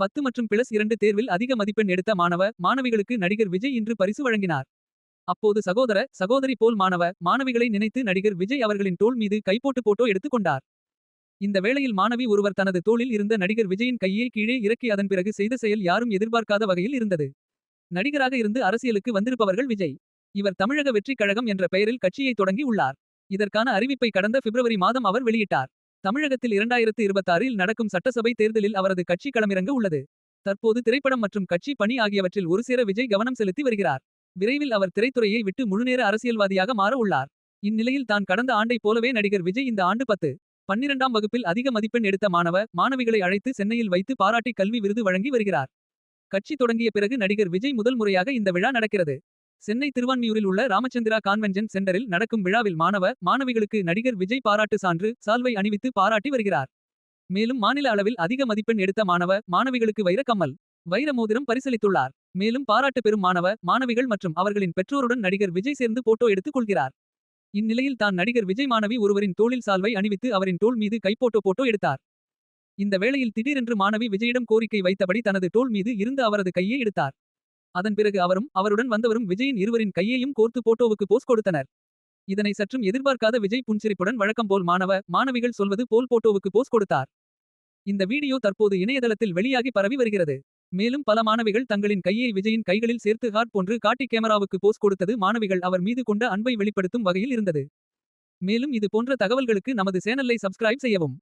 பத்து மற்றும் பிளஸ் இரண்டு தேர்வில் அதிக மதிப்பெண் எடுத்த மாணவ மாணவிகளுக்கு நடிகர் விஜய் இன்று பரிசு வழங்கினார். அப்போது சகோதர சகோதரி போல் மாணவ மாணவிகளை நினைத்து நடிகர் விஜய் அவர்களின் தோல் மீது கைப்போட்டு போட்டோ எடுத்துக் கொண்டார். இந்த வேளையில் மாணவி ஒருவர் தனது தோளில் இருந்த நடிகர் விஜயின் கையை கீழே இறக்கி அதன் பிறகு செய்த செயல் யாரும் எதிர்பார்க்காத வகையில் இருந்தது. நடிகராக இருந்து அரசியலுக்கு வந்திருப்பவர்கள் விஜய். இவர் தமிழக வெற்றிக் கழகம் என்ற பெயரில் கட்சியை தொடங்கி உள்ளார். இதற்கான அறிவிப்பை கடந்த பிப்ரவரி மாதம் அவர் வெளியிட்டார். தமிழகத்தில் இரண்டாயிரத்து இருபத்தாறில் நடக்கும் சட்டசபை தேர்தலில் அவரது கட்சி களமிறங்க உள்ளது. தற்போது திரைப்படம் மற்றும் கட்சி பணி ஆகியவற்றில் ஒருசேர விஜய் கவனம் செலுத்தி வருகிறார். விரைவில் அவர் திரைத்துறையை விட்டு முழுநேர அரசியல்வாதியாக மாற உள்ளார். இந்நிலையில் தான் கடந்த ஆண்டைப் போலவே நடிகர் விஜய் இந்த ஆண்டு பத்து பன்னிரண்டாம் வகுப்பில் அதிக மதிப்பெண் எடுத்த மாணவ மாணவிகளை அழைத்து சென்னையில் வைத்து பாராட்டி கல்வி விருது வழங்கி வருகிறார். கட்சி தொடங்கிய பிறகு நடிகர் விஜய் முதல் முறையாக இந்த விழா நடக்கிறது. சென்னை திருவான்மியூரில் உள்ள ராமச்சந்திரா கான்வென்ஷன் சென்டரில் நடக்கும் விழாவில் மாணவ மாணவிகளுக்கு நடிகர் விஜய் பாராட்டு சான்று சால்வை அணிவித்து பாராட்டி வருகிறார். மேலும் மாநில அளவில் அதிக மதிப்பெண் எடுத்த மாணவ மாணவிகளுக்கு வைர கம்மல் வைர மோதிரம் பரிசளித்துள்ளார். மேலும் பாராட்டு பெறும் மாணவ மாணவிகள் மற்றும் அவர்களின் பெற்றோருடன் நடிகர் விஜய் சேர்ந்து போட்டோ எடுத்துக் கொள்கிறார். இந்நிலையில் தான் நடிகர் விஜய் மாணவி ஒருவரின் தோளில் சால்வை அணிவித்து அவரின் தோல் மீது கைப்போட்டோ போட்டோ எடுத்தார். இந்த வேளையில் திடீரென்று மாணவி விஜயிடம் கோரிக்கை வைத்தபடி தனது தோல் மீது இருந்து அவரது கையை எடுத்தார். அதன் பிறகு அவரும் அவருடன் வந்தவரும் விஜயின் இருவரின் கையையும் கோர்த்து போட்டோவுக்கு போஸ் கொடுத்தனர். இதனை சற்றும் எதிர்பார்க்காத விஜய் புன்சிரிப்புடன் வழக்கம் போல் மாணவ மாணவிகள் சொல்வது போல் போட்டோவுக்கு போஸ் கொடுத்தார். இந்த வீடியோ தற்போது இணையதளத்தில் வெளியாகி பரவி வருகிறது. மேலும் பல மாணவிகள் தங்களின் கையை விஜயின் கைகளில் சேர்த்து ஹார்ட் போன்று காட்டி கேமராவுக்கு போஸ் கொடுத்தது மாணவிகள் அவர் மீது கொண்ட அன்பை வெளிப்படுத்தும் வகையில் இருந்தது. மேலும் இது போன்ற தகவல்களுக்கு நமது சேனலை சப்ஸ்கிரைப் செய்யவும்.